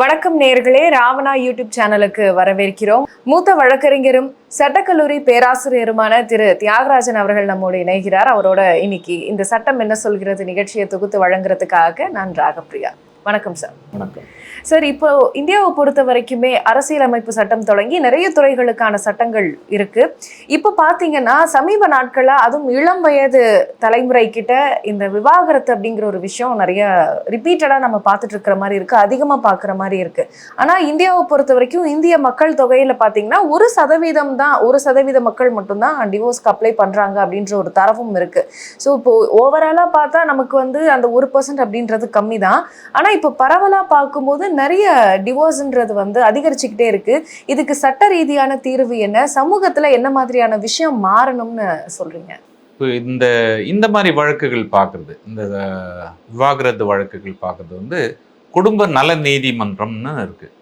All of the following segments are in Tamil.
வணக்கம் நேர்களே ராவணா யூடியூப் சேனலுக்கு வரவேற்கிறோம். மூத்த வழக்கறிஞரும் சட்டக்கல்லூரி பேராசிரியருமான திரு தியாகராஜன் அவர்கள் நம்மோடு இணைகிறார். அவரோட இன்னைக்கு இந்த சட்டம் என்ன சொல்கிறது நிகழ்ச்சியை தொகுத்து வழங்குறதுக்காக நான் ராகப்பிரியா. வணக்கம் சார். வணக்கம். சார் இப்போ இந்தியாவை பொறுத்த வரைக்குமே அரசியலமைப்பு சட்டம் தொடங்கி நிறைய துறைகளுக்கான சட்டங்கள் இருக்கு. இப்போ பார்த்தீங்கன்னா சமீப நாட்களாக அதுவும் இளம் வயது தலைமுறை கிட்ட இந்த விவாகரத்து அப்படிங்கிற ஒரு விஷயம் நிறைய ரிப்பீட்டடாக நம்ம பார்த்துட்டு இருக்கிற மாதிரி இருக்கு அதிகமாக பார்க்குற மாதிரி இருக்கு. ஆனால் இந்தியாவை பொறுத்த வரைக்கும் இந்திய மக்கள் தொகையில் பார்த்தீங்கன்னா ஒரு சதவீதம் தான் ஒரு சதவீத மக்கள் மட்டும்தான் டிவோர்ஸ்க்கு அப்ளை பண்ணுறாங்க அப்படின்ற ஒரு தரவும் இருக்கு. ஸோ இப்போ ஓவராலாக பார்த்தா நமக்கு வந்து அந்த ஒரு பர்சன்ட் அப்படின்றது கம்மி தான் ஆனால் இப்போ பரவலாக பார்க்கும்போது நிறைய டிவோர்ஸ்ன்றது வந்து அதிகரிச்சுக்கிட்டே இருக்கு. இதுக்கு சட்ட ரீதியான தீர்வு என்ன? சமூகத்துல என்ன மாதிரியான விஷயம் மாறணும்னு சொல்றீங்க? இப்போ இந்த இந்த மாதிரி வழக்குகள் பார்க்குறது இந்த விவாகரத்து வழக்குகள் பார்க்குறது வந்து குடும்ப நல நீதிமன்றம்னு இருக்குது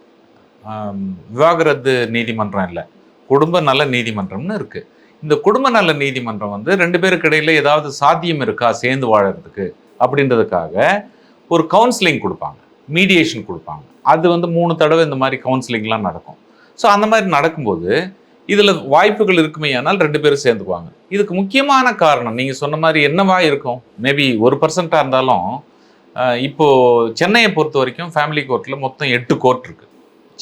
விவாகரத்து நீதிமன்றம் இல்லை. குடும்ப நல நீதிமன்றம்னு இருக்குது இந்த குடும்ப நல நீதிமன்றம் வந்து ரெண்டு பேருக்கு இடையில் ஏதாவது சாத்தியம் இருக்கா? சேர்ந்து வாழறதுக்கு அப்படின்றதுக்காக ஒரு கவுன்சிலிங் கொடுப்பாங்க. மீடியேஷன் கொடுப்பாங்க. அது வந்து மூணு தடவை இந்த மாதிரி கவுன்சிலிங்லாம் நடக்கும். ஸோ அந்த மாதிரி நடக்கும்போது இதில் வாய்ப்புகள் இருக்குமே ஆனால் ரெண்டு பேரும் சேர்ந்துக்குவாங்க. இதுக்கு முக்கியமான காரணம் நீங்கள் சொன்ன மாதிரி என்னவா இருக்கும்? மேபி ஒரு பர்சண்ட்டாக இருந்தாலும் இப்போது இப்போ சென்னையை பொறுத்த வரைக்கும் ஃபேமிலி கோர்ட்டில் மொத்தம் எட்டு கோர்ட் இருக்குது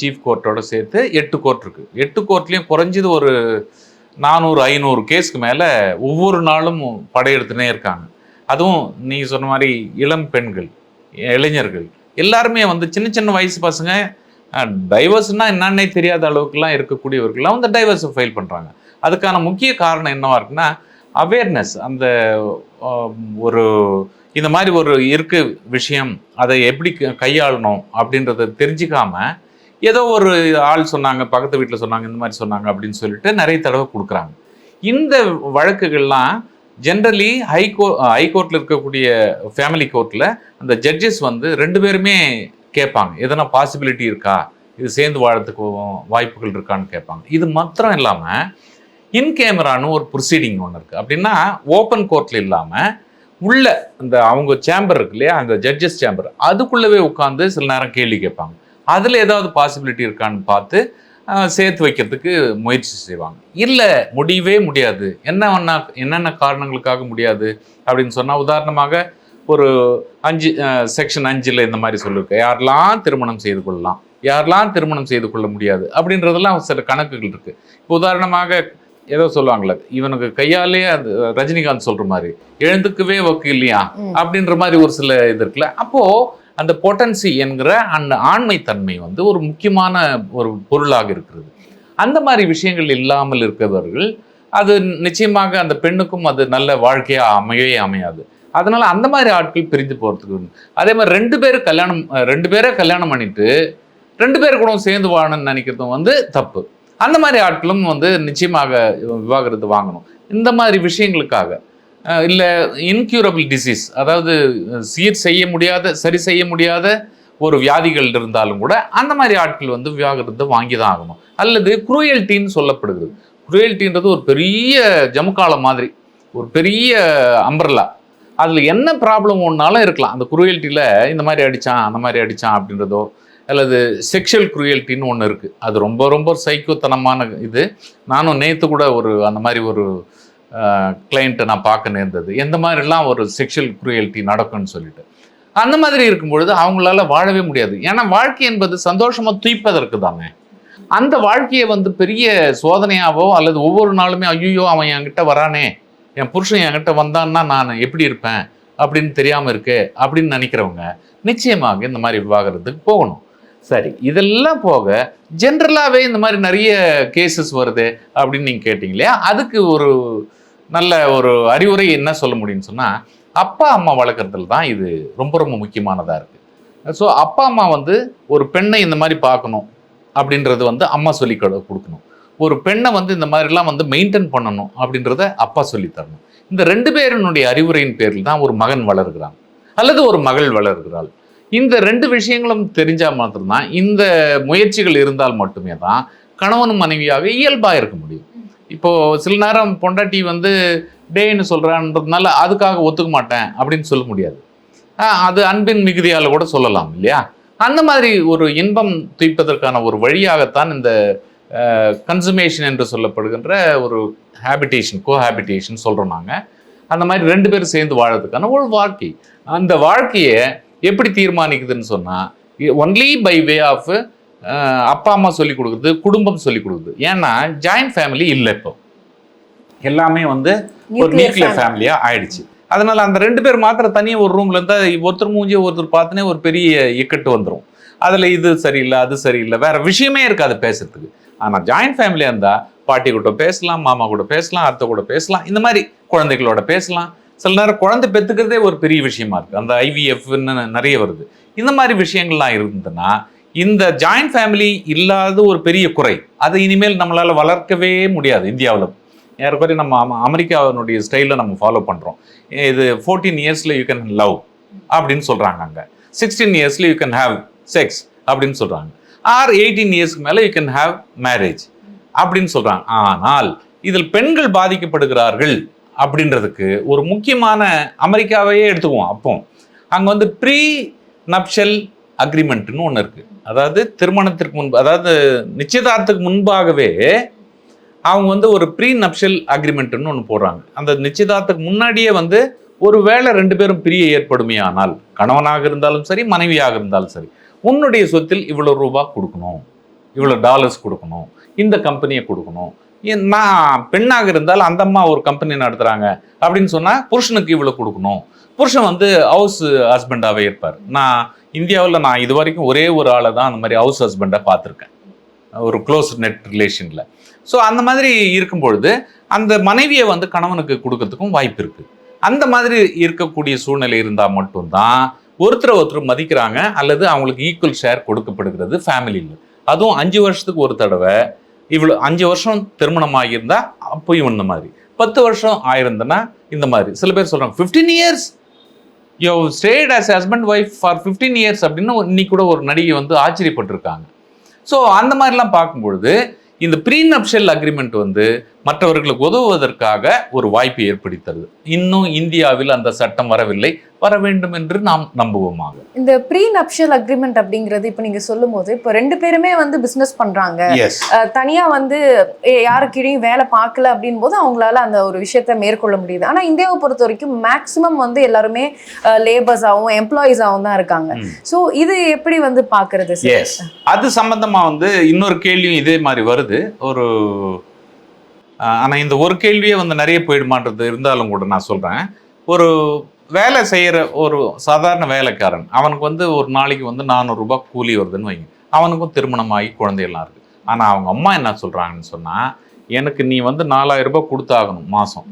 சீஃப் கோர்ட்டோட சேர்த்து எட்டு கோர்ட் இருக்குது எட்டு கோர்ட்லேயும் குறைஞ்சது ஒரு நானூறு ஐநூறு கேஸ்க்கு மேலே ஒவ்வொரு நாளும் படையெடுத்துனே இருக்காங்க. அதுவும் நீங்கள் சொன்ன மாதிரி இளம் பெண்கள் இளைஞர்கள் எல்லாருமே வந்து சின்ன சின்ன வயசு பசங்க டைவர்ஸ்னால் என்னன்னே தெரியாத அளவுக்குலாம் இருக்கக்கூடியவர்கள்லாம் வந்து டைவர்ஸை ஃபைல் பண்ணுறாங்க அதுக்கான முக்கிய காரணம் என்னவா இருக்குன்னா அவேர்னஸ் அந்த ஒரு இந்த மாதிரி ஒரு இருக்கு விஷயம் அதை எப்படி கையாளணும் அப்படின்றத தெரிஞ்சுக்காம ஏதோ ஒரு ஆள் சொன்னாங்க பக்கத்து வீட்டில் சொன்னாங்க இந்த மாதிரி சொன்னாங்க அப்படின்னு சொல்லிட்டு நிறைய தடவை கொடுக்குறாங்க. இந்த வழக்குகள்லாம் ஜென்ரலி ஹைகோ ஹைகோர்ட்டில் இருக்கக்கூடிய ஃபேமிலி கோர்ட்டில் அந்த ஜட்ஜஸ் வந்து ரெண்டு பேருமே கேட்பாங்க. எதனா பாசிபிலிட்டி இருக்கா? இது சேர்ந்து வாழறதுக்கு வாய்ப்புகள் இருக்கான்னு கேட்பாங்க. இது மாத்திரம் இல்லாமல் இன் கேமரான்னு ஒரு ப்ரொசீடிங் ஒன்று இருக்குது அப்படின்னா ஓப்பன் கோர்ட்டில் இல்லாமல் உள்ள அந்த அவங்க சேம்பர் இருக்கு இல்லையா? அந்த ஜட்ஜஸ் சேம்பர் அதுக்குள்ளவே உட்காந்து சில நேரம் கேள்வி கேட்பாங்க. அதில் ஏதாவது பாசிபிலிட்டி இருக்கான்னு பார்த்து சேர்த்து வைக்கிறதுக்கு முயற்சி செய்வாங்க. இல்லை முடியவே முடியாது. என்ன என்னென்ன காரணங்களுக்காக முடியாது அப்படின்னு சொன்னால் உதாரணமாக ஒரு அஞ்சு செக்ஷன் அஞ்சில் இந்த மாதிரி சொல்லியிருக்கு யாரெல்லாம் திருமணம் செய்து கொள்ளலாம் யாரெல்லாம் திருமணம் செய்து கொள்ள முடியாது அப்படின்றதெல்லாம் சில கணக்குகள் இருக்குது இப்போ உதாரணமாக ஏதோ சொல்லுவாங்களே இவனுக்கு கையாலே அந்த ரஜினிகாந்த் சொல்ற மாதிரி எழுந்துக்கவே ஒக்கு இல்லையா. அப்படின்ற மாதிரி ஒரு சில இது இருக்குல்ல. அப்போ அந்த பொட்டன்சி என்கிற அந்த ஆண்மைத்தன்மை வந்து ஒரு முக்கியமான ஒரு பொருளாக இருக்கிறது. அந்த மாதிரி விஷயங்கள் இல்லாமல் இருக்கிறவர்கள் அது நிச்சயமாக அந்த பெண்ணுக்கும் அது நல்ல வாழ்க்கையாக அமையவே அமையாது. அதனால் அந்த மாதிரி ஆட்கள் பிரிந்து போகிறதுக்கு உண்டு. அதே மாதிரி ரெண்டு பேரும் கல்யாணம் ரெண்டு பேரை கல்யாணம் பண்ணிட்டு ரெண்டு பேர் கூட சேர்ந்து வாழணும்னு நினைக்கிறதும் வந்து தப்பு. அந்த மாதிரி ஆட்களும் வந்து நிச்சயமாக விவாகரத்து வாங்கணும். இந்த மாதிரி விஷயங்களுக்காக. இல்லை இன்க்யூரபிள் டிசீஸ் அதாவது சீர் செய்ய முடியாத சரி செய்ய முடியாத ஒரு வியாதிகள் இருந்தாலும் கூட அந்த மாதிரி ஆட்கள் வந்து வியாகரத்தை வாங்கி தான் ஆகணும். அல்லது குரூயல்ட்டின்னு சொல்லப்படுகிறது. குரூயல்ட்டின்றது ஒரு பெரிய ஜமுக்காலம் மாதிரி ஒரு பெரிய அம்பர்லா அதில் என்ன ப்ராப்ளம் ஒன்றாலும் இருக்கலாம். அந்த குரூயல்ட்டியில் இந்த மாதிரி அடித்தான் அந்த மாதிரி அடித்தான் அப்படின்றதோ அல்லது செக்ஷுவல் குரூயல்ட்டின்னு ஒன்று இருக்குது அது ரொம்ப ரொம்ப சைக்கோத்தனமான இது. நானும் நேற்று கூட ஒரு அந்த மாதிரி ஒரு கிளைண்ட்டை நான் பார்க்க நேர்ந்தது. எந்த மாதிரிலாம் ஒரு செக்ஷுவல் குரியல்ட்டி நடக்கும்னு சொல்லிட்டு. அந்த மாதிரி இருக்கும் பொழுது அவங்களால வாழவே முடியாது. ஏன்னா வாழ்க்கை என்பது சந்தோஷமாக தூய்ப்பதற்கு தானே. அந்த வாழ்க்கையை வந்து பெரிய சோதனையாவோ அல்லது ஒவ்வொரு நாளுமே ஐயோ அவன் என்கிட்ட வரானே என் புருஷன் என்கிட்ட வந்தான்னா நான் எப்படி இருப்பேன்? அப்படின்னு தெரியாமல் இருக்கு அப்படின்னு நினைக்கிறவங்க நிச்சயமாக இந்த மாதிரி விவாகரத்துக்கு போகணும். சரி இதெல்லாம் போக ஜென்ரலாகவே இந்த மாதிரி நிறைய கேசஸ் வருது அப்படின்னு நீங்கள் கேட்டிங்க இல்லையா? அதுக்கு ஒரு நல்ல ஒரு அறிவுரை என்ன சொல்ல முடியும்னு சொன்னால் அப்பா அம்மா வளர்க்குறதுல தான் இது ரொம்ப ரொம்ப முக்கியமானதாக இருக்குது ஸோ அப்பா அம்மா வந்து ஒரு பெண்ணை இந்த மாதிரி பார்க்கணும் அப்படின்றது வந்து அம்மா சொல்லி கொடுக்கணும். ஒரு பெண்ணை வந்து இந்த மாதிரிலாம் வந்து மெயின்டைன் பண்ணணும் அப்படின்றத அப்பா சொல்லி தரணும். இந்த ரெண்டு பேரினுடைய அறிவுரையின் பேரில் தான் ஒரு மகன் வளர்கிறான் அல்லது ஒரு மகள் வளர்கிறாள். இந்த ரெண்டு விஷயங்களும் தெரிஞ்சால் மாத்திரம்தான் இந்த முயற்சிகள் இருந்தால் மட்டுமே தான் கணவனும் மனைவியாக இயல்பாக இருக்க முடியும். இப்போது சில நேரம் பொண்டாட்டி வந்து டேன்னு சொல்கிறான்றதுனால அதுக்காக ஒத்துக்க மாட்டேன் அப்படின்னு சொல்ல முடியாது. அது அன்பின் மிகுதியால் கூட சொல்லலாம் இல்லையா? அந்த மாதிரி ஒரு இன்பம் துய்ப்பதற்கான ஒரு வழியாகத்தான் இந்த கன்சுமேஷன் என்று சொல்லப்படுகின்ற ஒரு ஹேபிடேஷன் கோஹாபிடேஷன் சொல்கிறோம் நாங்கள் அந்த மாதிரி ரெண்டு பேரும் சேர்ந்து வாழறதுக்கான ஒரு வாழ்க்கை. அந்த வாழ்க்கையை எப்படி தீர்மானிக்குதுன்னு சொன்னால் ஒன்லி பை வே ஆஃப் அப்பா அம்மா சொல்லி கொடுக்குறது குடும்பம் சொல்லி கொடுக்குது ஏன்னா ஜாயிண்ட் ஃபேமிலி இல்லை இப்போ. எல்லாமே வந்து ஒரு நியூக்ளியர் family. ஃபேமிலியா ஆயிடுச்சு. அதனால அந்த ரெண்டு பேர் மாத்திரம் தனியா ஒரு ரூம்ல இருந்தா ஒருத்தர் மூஞ்சி ஒருத்தர் பார்த்துனே ஒரு பெரிய இக்கட்டு வந்துடும் அதுல இது சரியில்லை அது சரியில்லை வேற விஷயமே இருக்காது பேசுறதுக்கு. ஆனா ஜாயிண்ட் ஃபேமிலியா இருந்தா பாட்டி கூட பேசலாம் மாமா கூட பேசலாம் அத்தை கூட பேசலாம் இந்த மாதிரி குழந்தைகளோட பேசலாம். சில நேரம் குழந்தை பெத்துக்கிறதே ஒரு பெரிய விஷயமா இருக்கு. அந்த ஐவிஎஃப்னு நிறைய வருது. இந்த மாதிரி விஷயங்கள்லாம் இருந்ததுன்னா இந்த ஜாயிண்ட் ஃபேமிலி இல்லாத ஒரு பெரிய குறை. அதை இனிமேல் நம்மளால் வளர்க்கவே முடியாது இந்தியாவில் ஏற்கனவே நம்ம அமெரிக்காவினுடைய ஸ்டைலில் நம்ம ஃபாலோ பண்ணுறோம் இது ஃபோர்டீன் இயர்ஸில் யூ கேன் லவ் அப்படின்னு சொல்கிறாங்க அங்கே. சிக்ஸ்டீன் இயர்ஸில் யூ கேன் ஹேவ் செக்ஸ் அப்படின்னு சொல்கிறாங்க ஆர் எயிட்டீன் இயர்ஸ்க்கு மேலே யூ கேன் ஹேவ் மேரேஜ் அப்படின்னு சொல்கிறாங்க ஆனால் இதில் பெண்கள் பாதிக்கப்படுகிறார்கள் அப்படின்றதுக்கு ஒரு முக்கியமான அமெரிக்காவையே எடுத்துக்குவோம் அப்போ. அங்கே வந்து ப்ரீ நப்ஷல் அக்ரிமெண்ட்னு ஒன்று இருக்குது அதாவது திருமணத்திற்கு முன்பு அதாவது நிச்சயதார்த்தத்துக்கு முன்பாகவே அவங்க வந்து ஒரு ப்ரீ நப்ஷல் அக்ரிமெண்ட்னு ஒன்று போடுறாங்க. அந்த நிச்சயதார்த்தத்துக்கு முன்னாடியே வந்து ஒரு வேளை ரெண்டு பேரும் பிரிய ஏற்படுமே ஆனால் கணவனாக இருந்தாலும் சரி மனைவியாக இருந்தாலும் சரி உன்னுடைய சொத்தில் இவ்வளோ ரூபா கொடுக்கணும் இவ்வளோ டாலர்ஸ் கொடுக்கணும் இந்த கம்பெனியை கொடுக்கணும். நான் பெண்ணாக இருந்தால் அந்த அம்மா ஒரு கம்பெனி நடத்துகிறாங்க அப்படின்னு சொன்னால் புருஷனுக்கு இவ்வளோ கொடுக்கணும். புருஷன் வந்து ஹவுஸ் ஹஸ்பண்டாகவே இருப்பார். நான் இந்தியாவில் நான் இது வரைக்கும் ஒரே ஒரு ஆளை தான் அந்த மாதிரி ஹவுஸ் ஹஸ்பண்டாக பார்த்துருக்கேன். ஒரு க்ளோஸ் நெட் ரிலேஷனில் ஸோ அந்த மாதிரி இருக்கும் பொழுது அந்த மனைவியை வந்து கணவனுக்கு கொடுக்கறதுக்கும் வாய்ப்பு இருக்குது அந்த மாதிரி இருக்கக்கூடிய சூழ்நிலை இருந்தால் மட்டும்தான் ஒருத்தரை ஒருத்தர் மதிக்கிறாங்க அல்லது அவங்களுக்கு ஈக்குவல் ஷேர் கொடுக்கப்படுகிறது ஃபேமிலியில் அதுவும் அஞ்சு வருஷத்துக்கு ஒரு தடவை இவ்வளோ அஞ்சு வருஷம் திருமணம் ஆகியிருந்தா அப்பயும் இந்த மாதிரி. பத்து வருஷம் ஆயிருந்தனா இந்த மாதிரி. சில பேர் சொல்கிறாங்க fifteen years you stayed as husband wife for fifteen years அப்படின்னு இன்னைக்கு கூட ஒரு நடிகை வந்து ஆச்சரியப்பட்டிருக்காங்க. ஸோ அந்த மாதிரிலாம் பார்க்கும்பொழுது இந்த ப்ரீ நப்ஷல் அக்ரிமெண்ட் வந்து மற்றவர்களுக்கு உதவுவதற்காக ஒரு வாய்ப்பை ஏற்படுத்தது இன்னும் இந்தியாவில் அந்த சட்டம் வரவில்லை. வர வேண்டும் என்று நாம் நம்புவோமாக. இந்த ப்ரீ நப்ஷல் அக்ரிமெண்ட் அப்படிங்கிறது இப்போ நீங்க சொல்லும் போது இப்போ ரெண்டு பேருமே வந்து பிசினஸ் பண்றாங்க. தனியா வந்து ஏ, யாரு கீழயும் வேலை பார்க்கல அப்படின் போது அவங்களால அந்த ஒரு விஷயத்த மேற்கொள்ள முடியுது. ஆனா இந்தியாவை பொறுத்த வரைக்கும் மேக்சிமம் வந்து எல்லாருமே லேபர்ஸாகவும் எம்ப்ளாயிஸாகவும் தான் இருக்காங்க. சோ இது எப்படி வந்து பாக்குறது அது சம்பந்தமா வந்து இன்னொரு கேள்வியும் இதே மாதிரி வருது. ஒரு ஆனால் இந்த ஒரு கேள்வியே வந்து நிறைய போயிடுமான்றது இருந்தாலும் கூட நான் சொல்கிறேன் ஒரு வேலை செய்கிற ஒரு சாதாரண வேலைக்காரன் அவனுக்கு வந்து ஒரு நாளைக்கு வந்து நானூறுரூபா கூலி வருதுன்னு வைங்க. அவனுக்கும் திருமணமாகி குழந்தையெல்லாம் இருக்குது ஆனால் அவங்க அம்மா என்ன சொல்கிறாங்கன்னு சொன்னால் எனக்கு நீ வந்து 4000 ரூபாய் கொடுத்தாகணும் மாதம்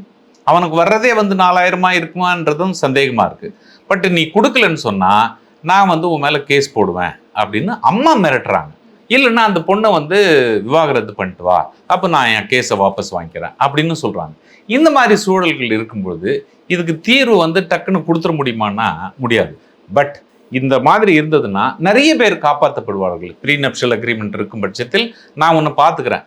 அவனுக்கு வர்றதே வந்து நாலாயிரமா இருக்குமான்றதும் சந்தேகமாக இருக்குது பட் நீ கொடுக்கலன்னு சொன்னால் நான் வந்து உன் மேலே கேஸ் போடுவேன் அப்படின்னு அம்மா மிரட்டுறாங்க. இல்லைன்னா அந்த பொண்ணை வந்து விவாகரத்து பண்ணிட்டு வா. அப்போ நான் என் கேஸை வாபஸ் வாங்கிக்கிறேன் அப்படின்னு சொல்கிறாங்க இந்த மாதிரி சூழல்கள் இருக்கும்பொழுது இதுக்கு தீர்வு வந்து டக்குன்னு கொடுத்துட முடியுமான்னா முடியாது. பட் இந்த மாதிரி இருந்ததுன்னா நிறைய பேர் காப்பாற்றப்படுவார்கள் ப்ரீ நப்ஷல் அக்ரிமெண்ட் இருக்கும் பட்சத்தில் நான் ஒன்று பார்த்துக்கிறேன்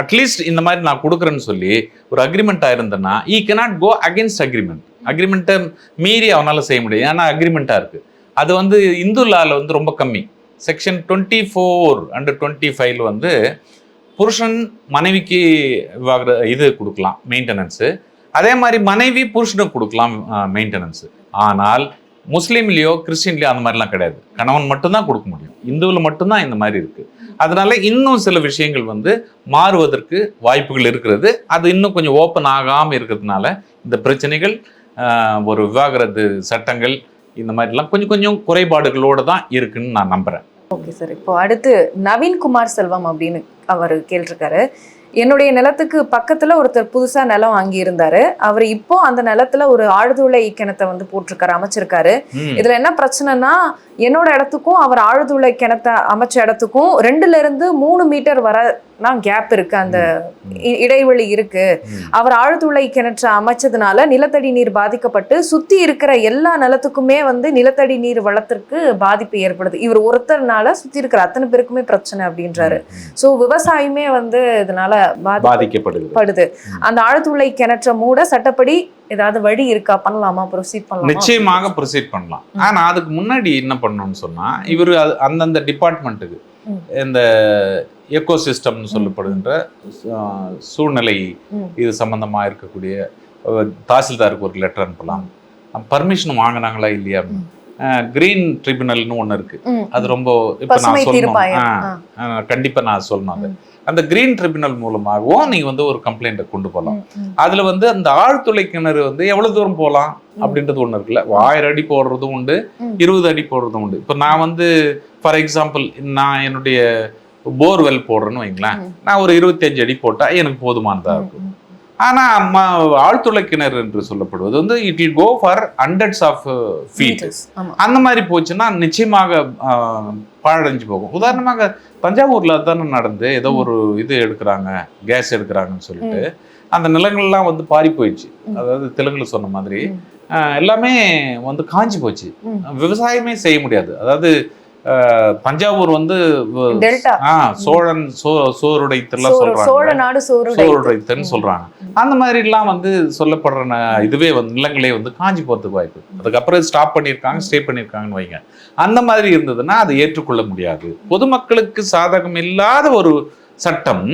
அட்லீஸ்ட் இந்த மாதிரி நான் கொடுக்குறேன்னு சொல்லி ஒரு அக்ரிமெண்ட்டாக இருந்தேன்னா he cannot go against agreement அக்ரிமெண்ட்டை மீறி அவனால் செய்ய முடியும் ஏன்னா அக்ரிமெண்ட்டாக இருக்குது அது வந்து இந்து லாவில் வந்து ரொம்ப கம்மி. Section twenty four and twenty ஃபைவ்ல வந்து புருஷன் மனைவிக்கு விவாகர இது கொடுக்கலாம் மெயின்டெனன்ஸு அதே மாதிரி மனைவி புருஷனுக்கு கொடுக்கலாம் மெயின்டெனன்ஸு ஆனால் முஸ்லீம்லேயோ கிறிஸ்டின்லேயோ அந்த மாதிரிலாம் கிடையாது. கணவன் மட்டும்தான் கொடுக்க முடியும். இந்துவில் மட்டும்தான் இந்த மாதிரி இருக்குது அதனால இன்னும் சில விஷயங்கள் வந்து மாறுவதற்கு வாய்ப்புகள் இருக்கிறது. அது இன்னும் கொஞ்சம் ஓப்பன் ஆகாமல் இருக்கிறதுனால இந்த பிரச்சனைகள் ஒரு விவாகரத்து சட்டங்கள் இந்த மாதிரிலாம் கொஞ்சம் கொஞ்சம் குறைபாடுகளோடு தான் இருக்குன்னு நான் நம்புகிறேன் ஓகே சார் இப்போ அடுத்து நவீன்குமார் செல்வம் அப்படின்னு அவர் கேட்டிருக்காரு என்னுடைய நிலத்துக்கு பக்கத்துல ஒருத்தர் புதுசா நிலம் வாங்கி இருந்தாரு. அவர் இப்போ அந்த நிலத்துல ஒரு ஆழ்துளை கிணத்தை வந்து போட்டிருக்காரு அமைச்சிருக்காரு. இதுல என்ன பிரச்சனைனா என்னோட இடத்துக்கும் அவர் ஆழ்துளை கிணத்தை அமைச்ச இடத்துக்கும் ரெண்டுல இருந்து மூணு மீட்டர் வர கேப் இருக்கு. அந்த இடைவெளி இருக்கு. அவர் ஆழ்துளை கிணற்றை அமைச்சதுனால நிலத்தடி நீர் பாதிக்கப்பட்டு சுத்தி இருக்கிற எல்லா நிலத்துக்குமே வந்து நிலத்தடி நீர் வளத்திற்கு பாதிப்பு ஏற்படுது. இவர் ஒருத்தர்னால சுத்தி இருக்கிற அத்தனை பேருக்குமே பிரச்சனை அப்படின்றாரு. சோ விவசாயமே வந்து இதனால பாதிக்கப்படுது அந்த ஆழ்துளை கிணற்ற மூட சட்டப்படி ஏதாவது வழி இருக்கா? பண்ணலாமா? ப்ரொசீட் பண்ணலாமா? நிச்சயமாக ப்ரொசீட் பண்ணலாம். ஆனா அதுக்கு முன்னாடி என்ன பண்ணணும்னு சொன்னா இவர் அந்தந்த டிபார்ட்மெண்ட்டுக்கு. இந்த எக்கோ சிஸ்டம்னு சொல்லப்படுகின்ற சூழ்நிலை. இது சம்பந்தமா இருக்கக்கூடிய தாசில்தாருக்கு ஒரு லெட்டர் அனுப்பலாம். பர்மிஷன் வாங்கினாங்களா இல்லையா? கிரீன் ட்ரிபியூனல்னு ஒண்ணு இருக்கு. அது ரொம்ப இப்ப நான் சொல்லணும். தீர்ப்பாயம். ஆ, ஆ. ஆ, கண்டிப்பா நான் சொல்லணும் அது. அந்த கிரீன் ட்ரிபியூனல் மூலமாகவும் நீங்க வந்து ஒரு கம்ப்ளைண்ட்டை கொண்டு போகலாம். அதுல வந்து அந்த ஆழ்துளை கிணறு வந்து எவ்வளவு தூரம் போகலாம் அப்படின்றது ஒண்ணு இருக்குல்ல. ஆயிரம் அடி போடுறதும் உண்டு. இருபது அடி போடுறதும் உண்டு. இப்போ நான் வந்து ஃபார் எக்ஸாம்பிள் நான் என்னுடைய போர்வெல் போடுறேன்னு வைங்களேன். நான் ஒரு இருபத்தஞ்சு அடி போட்டா எனக்கு போதுமானதா இருக்கும். ம், ஆனா ம- ஆழ்துளை கிணறு என்று சொல்லப்படுவது வந்து it will go for hundreds of feet அந்த மாதிரி போச்சுன்னா நிச்சயமாக பாழடைஞ்சு போகும். உதாரணமாக தஞ்சாவூர்ல தானே நடந்து ஏதோ ஒரு இது எடுக்கிறாங்க கேஸ் எடுக்கிறாங்கன்னு சொல்லிட்டு அந்த நிலங்கள்லாம் வந்து பாரி போயிடுச்சு. அதாவது தெலுங்குல சொன்ன மாதிரி எல்லாமே வந்து காஞ்சி போச்சு. விவசாயமே செய்ய முடியாது. அதாவது தஞ்சாவூர் வந்து சோழன் சோ சோறுடைத்தெல்லாம் சோறு- சோழ சொல்றாங்க நாடு ம். சொல்றாங்க அந்த மாதிரி எல்லாம் வந்து சொல்லப்படுற இதுவே வந்து நிலங்களே வந்து காஞ்சி போறதுக்கு வாய்ப்பு. அதுக்கப்புறம் ஸ்டாப் பண்ணியிருக்காங்க ஸ்டே பண்ணியிருக்காங்கன்னு வைங்க அந்த மாதிரி இருந்ததுன்னா அதை ஏற்றுக்கொள்ள முடியாது பொதுமக்களுக்கு சாதகம் இல்லாத ஒரு சட்டம்.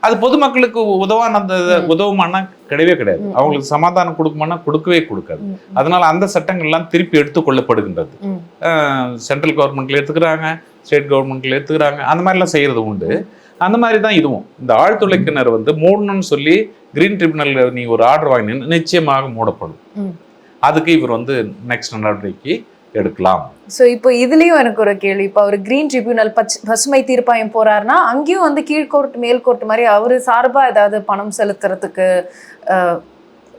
அது பொதுமக்களுக்கு உதவான அந்த. உதவுமானா கிடையவே கிடையாது. அவங்களுக்கு சமாதானம் கொடுக்குமானா கொடுக்கவே கொடுக்காது அதனால அந்த சட்டங்கள்லாம் திருப்பி எடுத்துக்கொள்ளப்படுகின்றது. சென்ட்ரல் கவர்மெண்ட்ல எடுத்துக்கிறாங்க ஸ்டேட் கவர்மெண்ட்ல எடுத்துக்கிறாங்க அந்த மாதிரிலாம் செய்யறது உண்டு. அந்த மாதிரி தான் இதுவும். இந்த ஆழ்துளை கிணறு வந்து மூடணும்னு சொல்லி கிரீன் ட்ரிபியூனல்ல நீ ஒரு ஆர்டர் வாங்கினீங்கன்னா நிச்சயமாக மூடப்படும். அதுக்கு இவர் வந்து நெக்ஸ்ட் நடவடிக்கை எடுக்கலாம். சோ இப்போ இதுலயும் எனக்கு ஒரு கேள்வி. இப்போ அவர் கிரீன் ட்ரிபியூனல் பச் பசுமை தீர்ப்பாயம் போறாருன்னா அங்கேயும் வந்து கீழ்கோர்ட் மேல் கோர்ட் மாதிரி அவரு சார்பா ஏதாவது பணம் செலுத்துறதுக்கு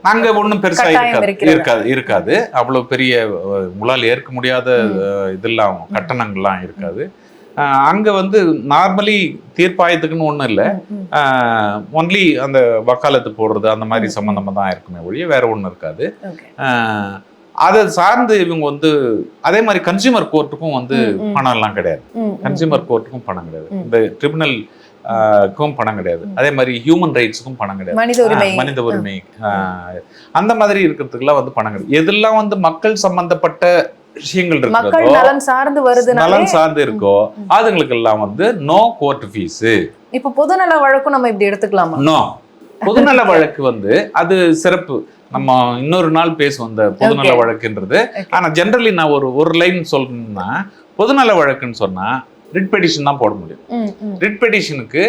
அங்க ஒண்ணும் பெருசா இருக்காது. இருக்காது இருக்காது அவ்வளவு பெரிய உங்களால் ஏற்க முடியாத இதெல்லாம் கட்டணங்கள்லாம் இருக்காது அங்க வந்து நார்மலி தீர்ப்பாயத்துக்குன்னு ஒண்ணும் இல்லை. ஒன்லி அந்த வக்காலத்து போடுறது அந்த மாதிரி ம். சம்பந்தமா தான் இருக்குமே ஒழிய வேற ஒண்ணும் இருக்காது அதை சார்ந்து இவங்க வந்து அதே மாதிரி கன்சியூமர் கோர்ட்டுக்கும் வந்து. பணம் எல்லாம் கிடையாது. கன்சியூமர் கோர்ட்டுக்கும் பணம் கிடையாது. இந்த ட்ரிபுனல் க்கும் பணம் கிடையாது. அதே மாதிரி ஹியூமன் ரைட்ஸுக்கும் பணம் கிடையாது. மனித உரிமை. மனித உரிமை. அந்த மாதிரி இருக்கிறதுக்குலாம் வந்து பணம் கிடையாது. எதெல்லாம் வந்து மக்கள் சம்பந்தப்பட்ட விஷயங்கள் இருக்கிறதோ நலன் சார்ந்து வருதுனாலே நலன் சார்ந்து இருக்கோ? ம். அதுங்களுக்கெல்லாம் வந்து நோ கோர்ட் ஃபீஸ் இப்போ பொதுநல வழக்கும் நம்ம இப்படி எடுத்துக்கலாமா? நோ பொதுநல வழக்கு வந்து அது சிறப்பு. நம்ம இன்னொரு நாள் பேசுவோம் இந்த பொதுநல. வழக்குன்றது. ஆனா ஜென்ரலி நான் ஒரு ஒரு லைன் சொல்லணும்னா பொதுநல வழக்குன்னு சொன்னா ரிட் பெடிஷன் தான் போட முடியும். ரிட் பெடிஷனுக்கு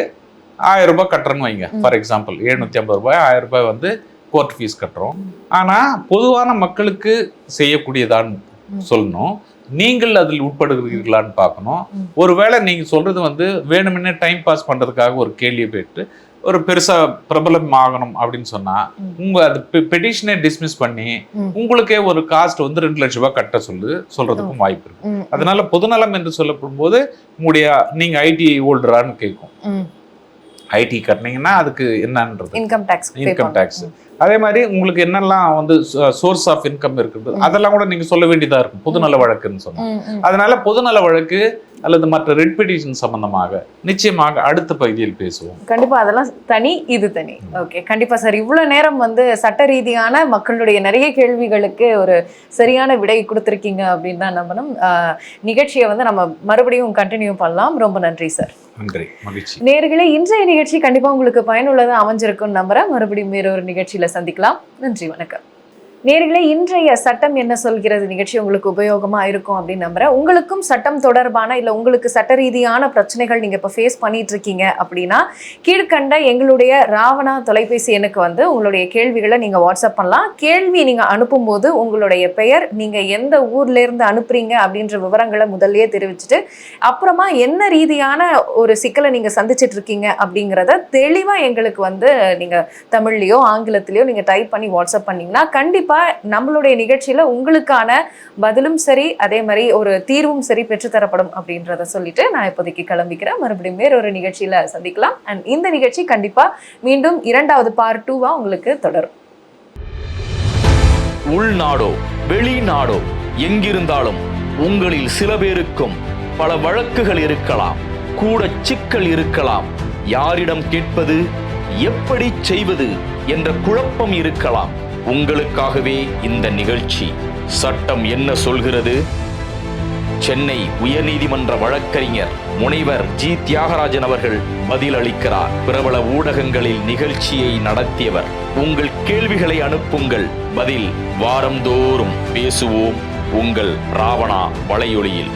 ஆயிரம் ரூபாய் கட்டுறேன்னு வைங்க. ஃபார் எக்ஸாம்பிள் எழுநூத்தி ஐம்பது ரூபாய் ஆயிரம் ரூபாய் வந்து கோர்ட் ஃபீஸ் கட்டுறோம் ஆனா பொதுவான மக்களுக்கு செய்யக்கூடியதான்னு. சொல்லணும் நீங்கள் அதில் உட்படுகிறீர்களான்னு பார்க்கணும். ஒருவேளை நீங்க சொல்றது வந்து வேணுமென்னே டைம் பாஸ் பண்றதுக்காக ஒரு கேள்வியை பெற்று ஒரு பெருசா பிரபலம் ஆகணும் அப்படின்னு சொன்னா. உங்க அது பெடிஷனே டிஸ்மிஸ் பண்ணி. உங்களுக்கே ஒரு காஸ்ட் வந்து ரெண்டு லட்ச ரூபாய் கட்ட சொல்லு சொல்றதுக்கும் வாய்ப்பு இருக்கு. அதனால பொதுநலம் என்று சொல்லப்படும் போது உங்களுடைய நீங்க ஐடி ஹோல்டரான்னு கேட்கும். ஐடி கட்டினீங்கன்னா அதுக்கு என்னன்றது? இன்கம் டாக்ஸ் இன்கம் டேக்ஸ் அதே மாதிரி உங்களுக்கு என்னெல்லாம் வந்து சோர்ஸ் ஆஃப் இன்கம் இருக்குது. அதெல்லாம் கூட நீங்க சொல்ல வேண்டியதா இருக்கும். பொதுநல வழக்குன்னு சொன்னா. அதனால பொதுநல வழக்கு அல்லது மற்ற ரெட் பெடிஷன் சம்பந்தமாக நிச்சயமாக அடுத்த பகுதியில் பேசுவோம். கண்டிப்பா அதெல்லாம் தனி இது தனி. ஓகே கண்டிப்பா சார். இவ்வளவு நேரம் வந்து சட்ட ரீதியான மக்களுடைய நிறைய கேள்விகளுக்கு ஒரு சரியான விடை கொடுத்துருக்கீங்க அப்படின்னு தான் நம்பணும். நிகழ்ச்சியை வந்து நம்ம மறுபடியும் கண்டினியூ பண்ணலாம். ரொம்ப நன்றி சார். நன்றி மகிழ்ச்சி. நேர்களே இன்றைய நிகழ்ச்சி கண்டிப்பா உங்களுக்கு பயனுள்ளதா அமைஞ்சிருக்கும்னு நம்புறேன். மறுபடியும் வேறொரு நிகழ்ச்சியில சந்திக்கலாம். நன்றி வணக்கம். நேர்களே இன்றைய சட்டம் என்ன சொல்கிறது? நிகழ்ச்சி உங்களுக்கு உபயோகமா இருக்கும் அப்படின்னு நம்புறேன். உங்களுக்கும் சட்டம் தொடர்பான இல்ல உங்களுக்கு சட்ட ரீதியான பிரச்சனைகள் நீங்க இப்ப ஃபேஸ் பண்ணிட்டு இருக்கீங்க அப்படின்னா கீழ்கண்ட எங்களுடைய ராவணா தொலைபேசி எண்ணுக்கு வந்து உங்களுடைய கேள்விகளை நீங்க வாட்ஸ்அப் பண்ணலாம். கேள்வி நீங்க அனுப்பும்போது உங்களுடைய பெயர் நீங்க எந்த ஊர்ல இருந்து அனுப்புறீங்க அப்படின்ற விவரங்களை முதல்லயே தெரிவிச்சுட்டு அப்புறமா என்ன ரீதியான ஒரு சிக்கலை நீங்க சந்திச்சிட்டு இருக்கீங்க அப்படிங்கிறத தெளிவா எங்களுக்கு வந்து நீங்க தமிழ்லயோ ஆங்கிலத்திலயோ நீங்க டைப் பண்ணி வாட்ஸ்அப் பண்ணீங்கன்னா கண்டிப்பாக நம்மளுடைய நிகழ்ச்சியில உங்களுக்கான பதிலும் சரி அதே மாதிரி ஒரு தீர்வும் சரி பெற்றுத்தரப்படும் அப்படின்றத சொல்லிட்டு நான் இப்போதைக்கு கிளம்பிக்கிறேன். மறுபடியும் வேறொரு நிகழ்ச்சியில சந்திக்கலாம். அண்ட் இந்த நிகழ்ச்சி கண்டிப்பா மீண்டும் இரண்டாவது பார்ட் டூவாக உங்களுக்கு தொடரும். உள்நாடோ வெளிநாடோ எங்கிருந்தாலும் உங்களில் சில பேருக்கும் பல வழக்குகள் இருக்கலாம் கூட சிக்கல் இருக்கலாம். யாரிடம் கேட்பது எப்படி செய்வது என்ற குழப்பம் இருக்கலாம். உங்களுக்காகவே இந்த நிகழ்ச்சி. சட்டம் என்ன சொல்கிறது? சென்னை உயர்நீதிமன்ற வழக்கறிஞர் முனைவர் ஜி. தியாகராஜன் அவர்கள் பதிலளிக்கிறார் பிரபல ஊடகங்களில் நிகழ்ச்சியை நடத்தியவர். உங்கள் கேள்விகளை அனுப்புங்கள். பதில் வாரந்தோறும் பேசுவோம். உங்கள் ராவணா வலையொலியில்.